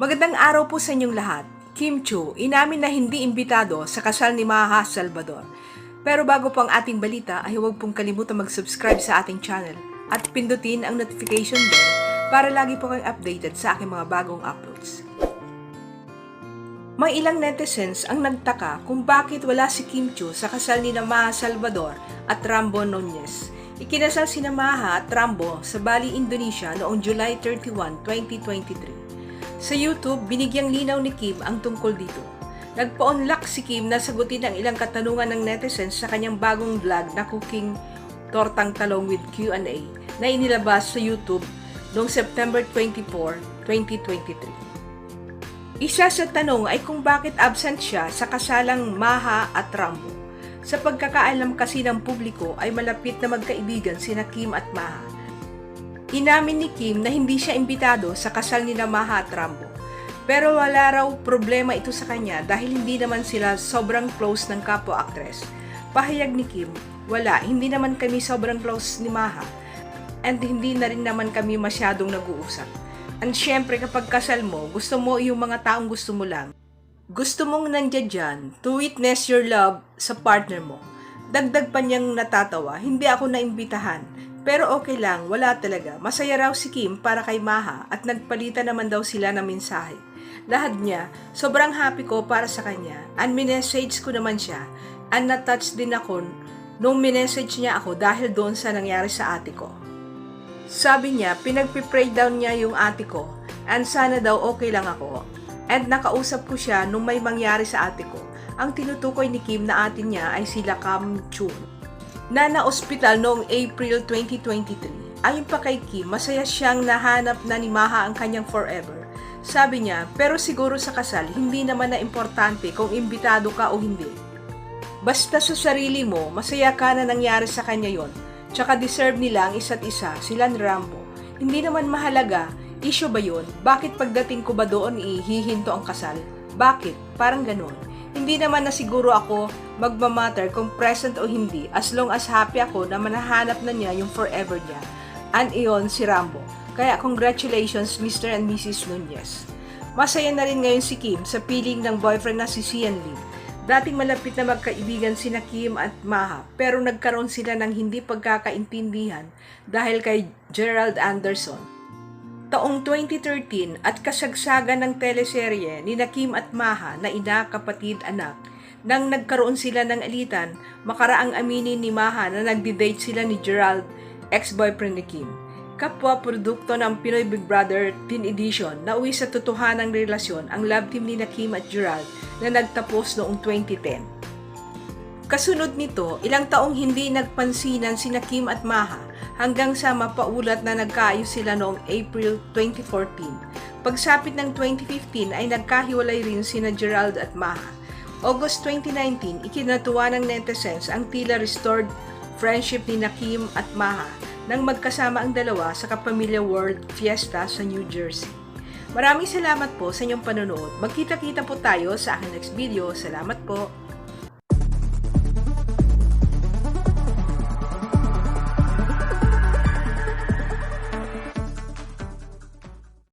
Magandang araw po sa inyong lahat. Kim Chu, inamin na hindi imbitado sa kasal ni Maha Salvador. Pero bago po ang ating balita ay huwag pong kalimutan mag-subscribe sa ating channel at pindutin ang notification bell para lagi po kayong updated sa aking mga bagong uploads. May ilang netizens ang nagtaka kung bakit wala si Kim Chu sa kasal ni Maha Salvador at Rambo Nunez. Ikinasal si Maha at Rambo sa Bali, Indonesia noong July 31, 2023. Sa YouTube, binigyang linaw ni Kim ang tungkol dito. Nagpa-unlock si Kim na sagutin ang ilang katanungan ng netizens sa kanyang bagong vlog na cooking tortang talong with Q&A na inilabas sa YouTube noong September 24, 2023. Isa sa tanong ay kung bakit absent siya sa kasalang Maha at Rambo. Sa pagkakaalam kasi ng publiko ay malapit na magkaibigan sina Kim at Maha. Inamin ni Kim na hindi siya imbitado sa kasal ni Maha at Rambo. Pero wala raw problema ito sa kanya dahil hindi naman sila sobrang close ng kapwa-actress. Pahayag ni Kim, wala, hindi naman kami sobrang close ni Maha. And hindi na rin naman kami masyadong nag-uusap. And syempre kapag kasal mo, gusto mo yung mga taong gusto mo lang. Gusto mong nandiyan dyan to witness your love sa partner mo. Dagdag pa niyang natatawa, hindi ako naimbitahan. Pero okay lang, wala talaga. Masaya raw si Kim para kay Maha at nagpalitan naman daw sila ng mensahe. Lahat niya, sobrang happy ko para sa kanya. And minessage ko naman siya. And natouch din ako nung minessage niya ako dahil doon sa nangyari sa ate ko. Sabi niya, pinagpipray down niya yung ate ko and sana daw okay lang ako. And nakausap ko siya nung may mangyari sa ate ko. Ang tinutukoy ni Kim na ate niya ay sila Kam Chun na na-ospital noong April 2023. Ayon pa kay Kim, masaya siyang nahanap na ni Maha ang kanyang forever. Sabi niya, pero siguro sa kasal, hindi naman na importante kung imbitado ka o hindi. Basta sa sarili mo, masaya ka na nangyari sa kanya yon. Tsaka deserve nila ang isa't isa, sila ni Rambo. Hindi naman mahalaga, issue ba yun? Bakit pagdating ko ba doon ihihinto ang kasal? Bakit? Parang ganun. Hindi naman na siguro ako magmamatter kung present o hindi as long as happy ako na manahanap na niya yung forever niya. And iyon si Rambo. Kaya congratulations Mr. and Mrs. Nunez. Masaya na rin ngayon si Kim sa piling ng boyfriend na si Sian Lim. Dating malapit na magkaibigan sina Kim at Maha pero nagkaroon sila ng hindi pagkakaintindihan dahil kay Gerald Anderson. Taong 2013 at kasagsagan ng teleserye ni Kim at Maha na ina, kapatid, anak nang nagkaroon sila ng alitan, makaraang aminin ni Maha na nagdi-date sila ni Gerald, ex-boyfriend ni Kim. Kapwa produkto ng Pinoy Big Brother Teen Edition na uwi sa totohanang relasyon ang love team ni Kim at Gerald na nagtapos noong 2010. Kasunod nito, ilang taong hindi nagpansinan si Kim at Maha hanggang sa mapaulat na nagkaayos sila noong April 2014. Pagsapit ng 2015 ay nagkahiwalay rin sina Gerald at Maha. August 2019, ikinatuwa ng netizens ang tila restored friendship ni Kim at Maha nang magkasama ang dalawa sa Kapamilya World Fiesta sa New Jersey. Maraming salamat po sa inyong panonood. Magkita-kita po tayo sa aking next video. Salamat po!